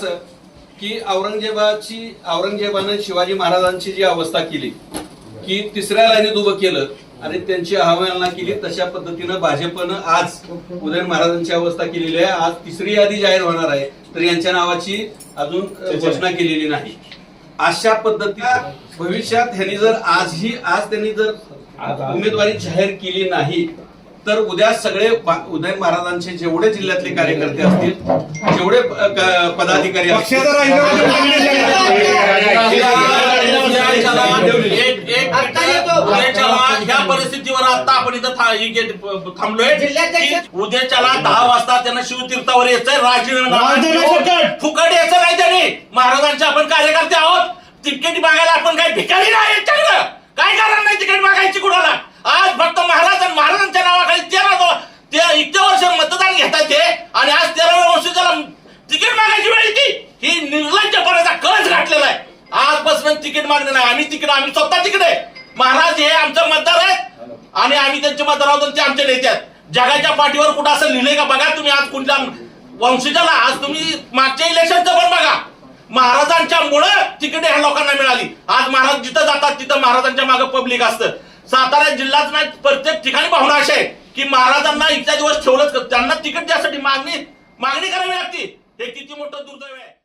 असं की औरंगजेबाची औरंगजेबानं शिवाजी महाराजांची जी अवस्था केली की तिसऱ्या लाईनीत उभं केलं आणि त्यांची अहवालना केली तशा पद्धतीनं भाजपनं आज उदय महाराजांची अवस्था केलेली आहे. आज तिसरी यादी जाहीर होणार आहे. तर यांच्या नावाची अजून घोषणा केलेली नाही. अशा पद्धतीनं भविष्यात ह्यांनी जर आजही आज त्यांनी जर उमेदवारी जाहीर केली नाही तर उद्या सगळे उदयन महाराजांचे जेवढे जिल्ह्यातले कार्यकर्ते असतील जेवढे पदाधिकारी असतील पक्षाचा राजीनामा एक एक आता येतो. उद्याच्याला ह्या परिस्थितीवर आता आपण इथं थांबलोय उद्याच्याला दहा वाजता त्यांना शिवतीर्थावर यायचंय राजीनामा फुकट. फुकट यायचं नाही त्यांनी महाराजांचे आपण कार्यकर्ते आहोत तिकीट मागायला आपण काही भिकारी नाही काय कारण नाही तिकीट मागायची कुणाला आज फक्त महाराज आणि महाराजांच्या नावाखाली तेरा ते इतके वर्ष मतदान घेतात ते आणि आज तेराव्या वर्षी त्याला तिकीट मागायची वेळ येते ही निर्लज्जपणाचा कळच घातलेला आहे. आजपासून तिकीट मागणे नाही. आम्ही तिकीट आम्ही स्वतः तिकीट आहे. महाराज हे आमचं मतदार आहेत. आणि आम्ही त्यांचे मतदार आहोत ते आमचे नेते आहेत. जगाच्या पाठीवर कुठं असं लिहिलंय का बघा तुम्ही. आज कुठल्या वंशजाला आज तुम्ही मागच्या इलेक्शनचं पण बघा. महाराजांच्या मुळे तिकीट ह्या लोकांना मिळाली. आज महाराज जिथं जातात तिथं महाराजांच्या मागे पब्लिक असतं. सातारा जिल्ह्यात नाही प्रत्येक ठिकाणी भावना अशी आहे की महाराजांना इतक्या दिवस ठेवलंच त्यांना तिकीट द्यासाठी मागणी मागणी करावी लागते. हे किती मोठं दुर्दैव आहे.